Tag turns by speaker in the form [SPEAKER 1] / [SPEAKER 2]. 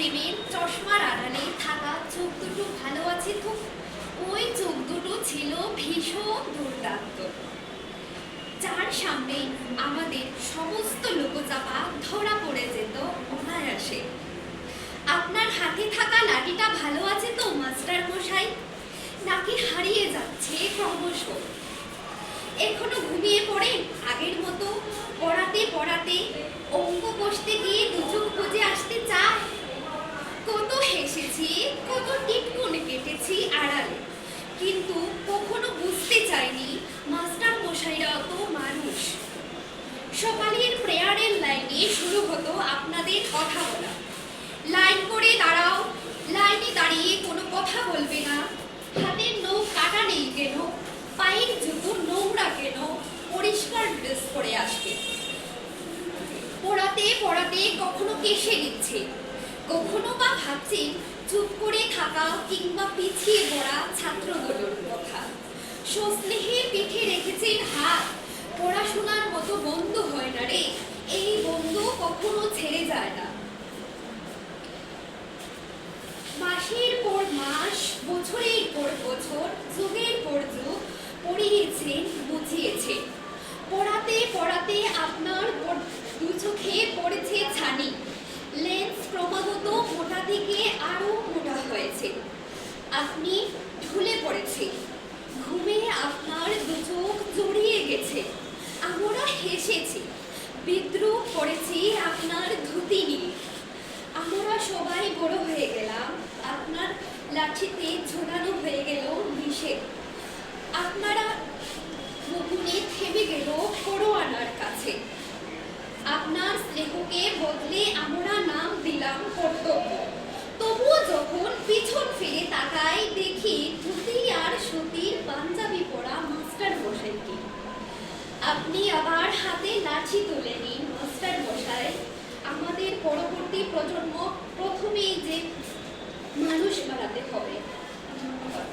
[SPEAKER 1] প্রেমের চশমার আড়ালে থাকা চোখ দুটো ভালো আছে তো? ওই চোখ দুটো ছিল ভীষণ দুর্দান্ত। যার সামনে আমাদের সমস্ত লোকচাপা ধরা পড়ে যেত অনায়াসে। আপনার হাতে থাকা লাঠিটা ভালো আছে তো মাস্টার মশাই নাকি হারিয়ে যাচ্ছে ক্রমশ? এখনও ঘুমিয়ে পড়ে আগের মতো পড়াতে পড়াতে অঙ্ক হেসেছি কত টিটকুন কেটেছি আড়ালে। কিন্তু কখনো বুঝতে চাইনি মাস্টার মশাইরা তো মানুষ। সকালের প্রেয়ারের লাইনে শুরু হতো আপনাদের কথা বলা। লাইন করে দাঁড়াও, লাইনে দাঁড়িয়ে কোনো কথা বলবে না। হাতের নখ কাটা নেই কেন? পায়ের জুতো নোংরা কেন? পরিষ্কার ড্রেস পরে আসবে। পড়াতে পড়াতে কখনো কেসে দিচ্ছে কখনো বা করে থাকা কিংবা পিছিয়ে পড়া ছাত্রগুলোর কথা। সস্নেহে পিঠে রেখেছেন হাত। পড়াশোনার মতো বন্ধু হয় না রে। এই বন্ধু কখনো ছেড়ে যায় না। মাসের পর মাস, বছরের পর বছর, যুগের পর যুগ পড়িয়েছেন, বুঝিয়েছেন। পড়াতে পড়াতে আপনার দু চোখে পড়েছে ছানি। লেন্স ক্রমাগত মোটা থেকে আরও মোটা হয়েছে আপনি ঢুলে পড়েছে ঘুমে আপনার দু চোখ গেছে আমরা হেসেছি। বিদ্রুপ করেছি আপনার ধুতি নিয়ে। আমরা সবাই বড় হয়ে গেলাম। আপনার লাঠিতে ঝোলানো হয়ে গেল নিষেধ। আপনারা নতুনে থেমে গেল করোয়ানার কাছে। আপনার স্নেহকে বদলে আপনি আবার হাতে লাঠি তুলে নিন, মাস্টার মশাই। আমাদের পরবর্তী প্রজন্ম প্রথমেই যে মানুষ বাড়াতে হবে। ধন্যবাদ।